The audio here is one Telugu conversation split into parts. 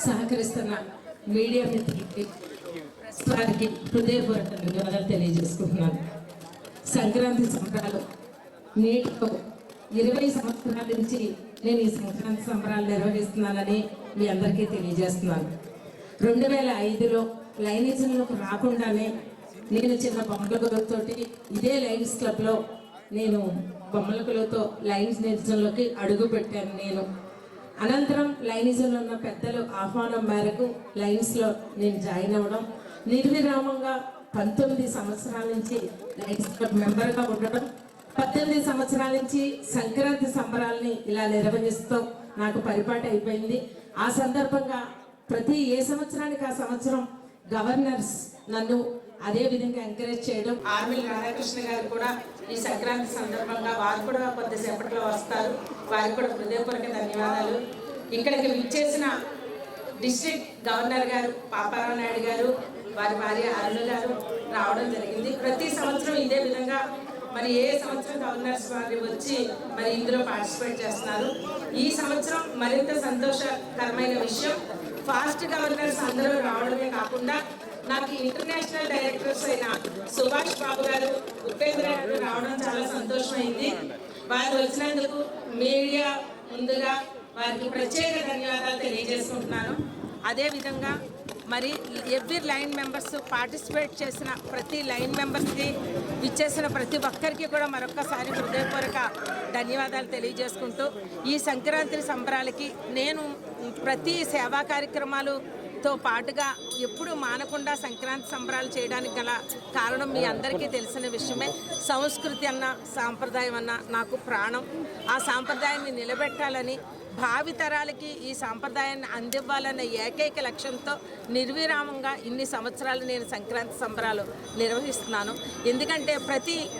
సహకరిస్తున్న మీడియా మిత్రులకి వారికి హృదయపూర్వక ధన్యవాదాలు తెలియజేసుకుంటున్నాను. సంక్రాంతి సంబరాలు నేటితో ఇరవై సంవత్సరాల నుంచి నేను ఈ సంక్రాంతి సంబరాలు నిర్వహిస్తున్నానని మీ అందరికీ తెలియజేస్తున్నాను. రెండు వేల ఐదులో లైనేజన్లోకి రాకుండానే నేను చిన్న బొమ్మల కొలతోటి ఇదే లైన్స్ క్లబ్లో నేను బొమ్మల కొలతో లైన్స్ నేర్చడంలోకి అడుగు పెట్టాను నేను. అనంతరం లైనిజంలో ఉన్న పెద్దలు ఆహ్వానం మేరకు లైన్స్లో నేను జాయిన్ అవ్వడం నిర్విరామంగా పంతొమ్మిది సంవత్సరాల నుంచి లైన్స్ మెంబర్గా ఉండడం పద్దెనిమిది సంవత్సరాల నుంచి సంక్రాంతి సంబరాల్ని ఇలా నిర్వహిస్తూ నాకు పరిపాటి అయిపోయింది. ఆ సందర్భంగా ప్రతి ఏ సంవత్సరానికి ఆ సంవత్సరం గవర్నర్స్ నన్ను అదే విధంగా ఎంకరేజ్ చేయడం. ఆర్మిల్ రాధాకృష్ణ గారు కూడా ఈ సంక్రాంతి సందర్భంగా వారు కూడా కొద్దిసేపట్లో వస్తారు. వారికి కూడా హృదయపూర్వక ధన్యవాదాలు. ఇక్కడికి విచ్చేసిన డిస్ట్రిక్ట్ గవర్నర్ గారు పాపారావు నాయుడు గారు వారి భార్య అరుణ గారు రావడం జరిగింది. ప్రతి సంవత్సరం ఇదే విధంగా మరి ఏ సంవత్సరం గవర్నర్స్ వారి వచ్చి మరి ఇందులో పార్టిసిపేట్ చేస్తున్నారు? ఈ సంవత్సరం మరింత సంతోషకరమైన విషయం ఫాస్ట్ గవర్నర్స్ అందరూ రావడమే కాకుండా నాకు ఇంటర్నేషనల్ డైరెక్టర్స్ అయిన సుభాష్ బాబు గారు ఉపేంద్ర గారు రావడం చాలా సంతోషమైంది. వారు వచ్చినందుకు మీడియా ముందుగా వారికి ప్రత్యేక ధన్యవాదాలు తెలియజేసుకుంటున్నాను. అదేవిధంగా మరి ఎవ్రీ లైన్ మెంబర్స్ పార్టిసిపేట్ చేసిన ప్రతి లైన్ మెంబర్స్కి ఇచ్చేసిన ప్రతి ఒక్కరికి కూడా మరొక్కసారి హృదయపూర్వక ధన్యవాదాలు తెలియజేసుకుంటూ ఈ సంక్రాంతి సంబరాలకి నేను ప్రతి సేవా కార్యక్రమాలుతో పాటుగా ఎప్పుడు మానకుండా సంక్రాంతి సంబరాలు చేయడానికి గల కారణం మీ అందరికీ తెలిసిన విషయమే. సంస్కృతి అన్న సాంప్రదాయం అన్న నాకు ప్రాణం. ఆ సాంప్రదాయాన్ని నిలబెట్టాలని భావితరాలకి ఈ సాంప్రదాయాన్ని అందివ్వాలన్న ఏకైక లక్ష్యంతో నిర్విరామంగా ఇన్ని సంవత్సరాలు నేను సంక్రాంతి సంబరాలు నిర్వహిస్తున్నాను. ఎందుకంటే ప్రతి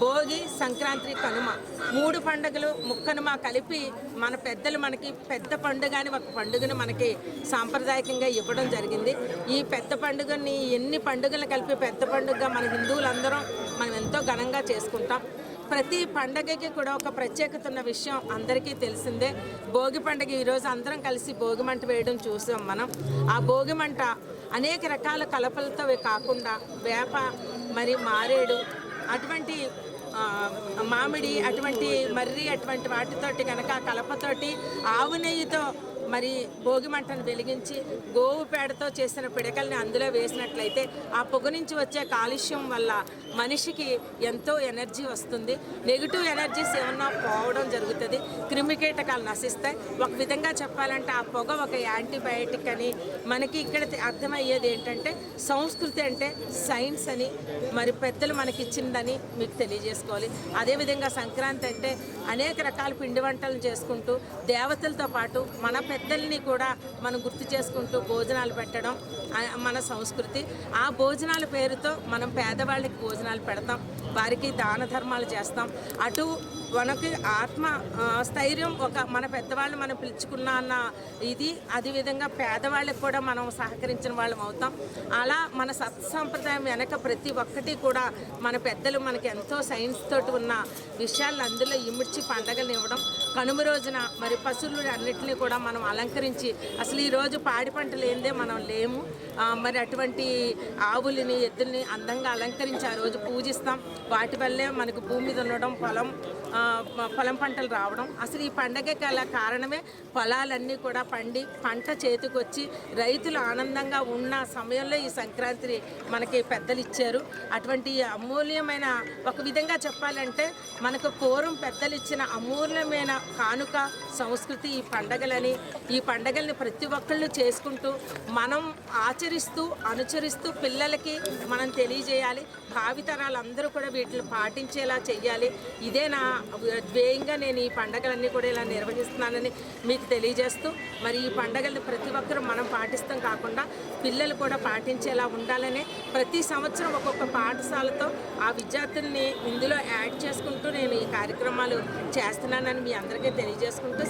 భోగి సంక్రాంతి కనుమ మూడు పండుగలు ముక్కనుమ కలిపి మన పెద్దలు మనకి పెద్ద పండుగ అని ఒక పండుగను మనకి సాంప్రదాయకంగా ఇవ్వడం జరిగింది. ఈ పెద్ద పండుగని ఎన్ని పండుగలు కలిపి పెద్ద పండుగగా మన హిందువులందరం మనం ఎంతో ఘనంగా చేసుకుంటాం. ప్రతి పండగకి కూడా ఒక ప్రత్యేకత ఉన్న విషయం అందరికీ తెలిసిందే. భోగి పండగ ఈరోజు అందరం కలిసి భోగి మంట వేయడం చూసాం మనం. ఆ భోగి మంట అనేక రకాల కలపలతో కాకుండా వేప మరి మారేడు అటువంటి మామిడి అటువంటి మర్రి అటువంటి వాటితోటి కనుక కలపతోటి ఆవు నెయ్యితో మరి భోగి మంటను వెలిగించి గోవు పేడతో చేసిన పిడకల్ని అందులో వేసినట్లయితే ఆ పొగ నుంచి వచ్చే కాలుష్యం వల్ల మనిషికి ఎంతో ఎనర్జీ వస్తుంది. నెగిటివ్ ఎనర్జీస్ ఏమన్నా పోవడం జరుగుతుంది. క్రిమికీటకాలు నశిస్తాయి. ఒక విధంగా చెప్పాలంటే ఆ పొగ ఒక యాంటీబయాటిక్ అని మనకి ఇక్కడ అర్థమయ్యేది ఏంటంటే సంస్కృతి అంటే సైన్స్ అని మరి పెద్దలు మనకి ఇచ్చిందని మీకు తెలియజేసుకోవాలి. అదేవిధంగా సంక్రాంతి అంటే అనేక రకాల పిండి వంటలు చేసుకుంటూ దేవతలతో పాటు మన పెద్ద పెద్దల్ని కూడా మనం గుర్తు చేసుకుంటూ భోజనాలు పెట్టడం మన సంస్కృతి. ఆ భోజనాల పేరుతో మనం పేదవాళ్ళకి భోజనాలు పెడతాం వారికి దాన ధర్మాలు చేస్తాం. అటు మనకి ఆత్మ స్థైర్యం ఒక మన పెద్దవాళ్ళు మనం పిలుచుకున్నా అన్న ఇది. అదేవిధంగా పేదవాళ్ళకి కూడా మనం సహకరించిన వాళ్ళం అవుతాం. అలా మన సత్సంప్రదాయం వెనక ప్రతి ఒక్కటి కూడా మన పెద్దలు మనకి ఎంతో సైన్స్ తోటి ఉన్న విషయాలను అందులో ఇమిడ్చి పండగలు ఇవ్వడం. కనుమ రోజున మరి పశువులు అన్నింటినీ కూడా మనం అలంకరించి అసలు ఈరోజు పాడి పంట ఏందే మనం లేము. మరి అటువంటి ఆవులని ఎద్దుల్ని అందంగా అలంకరించి ఆ రోజు పూజిస్తాం. వాటి వల్లే మనకు భూమి మీద ఉండడం పొలం పొలం పంటలు రావడం. అసలు ఈ పండగకి గల కారణమే పొలాలన్నీ కూడా పండి పంట చేతికొచ్చి రైతులు ఆనందంగా ఉన్న సమయంలో ఈ సంక్రాంతి మనకి పెద్దలు ఇచ్చారు. అటువంటి అమూల్యమైన ఒక విధంగా చెప్పాలంటే మనకు పూర్వం పెద్దలు ఇచ్చిన అమూల్యమైన కానుక సంస్కృతి ఈ పండగలని ఈ పండగల్ని ప్రతి ఒక్కళ్ళు చేసుకుంటూ మనం ఆచరిస్తూ అనుచరిస్తూ పిల్లలకి మనం తెలియజేయాలి. భావితరాలందరూ కూడా వీటిని పాటించేలా చెయ్యాలి. ఇదే నా ధ్యేయంగా నేను ఈ పండగలన్నీ కూడా ఇలా నిర్వహిస్తున్నానని మీకు తెలియజేస్తూ మరి ఈ పండగల్ని ప్రతి ఒక్కరూ మనం పాటిస్తాం కాకుండా పిల్లలు కూడా పాటించేలా ఉండాలని ప్రతి సంవత్సరం ఒక్కొక్క పాఠశాలతో ఆ విద్యార్థుల్ని ఇందులో యాడ్ చేసుకుంటూ నేను ఈ కార్యక్రమాలు చేస్తున్నానని మీ అందరికీ తెలియజేసుకుంటూ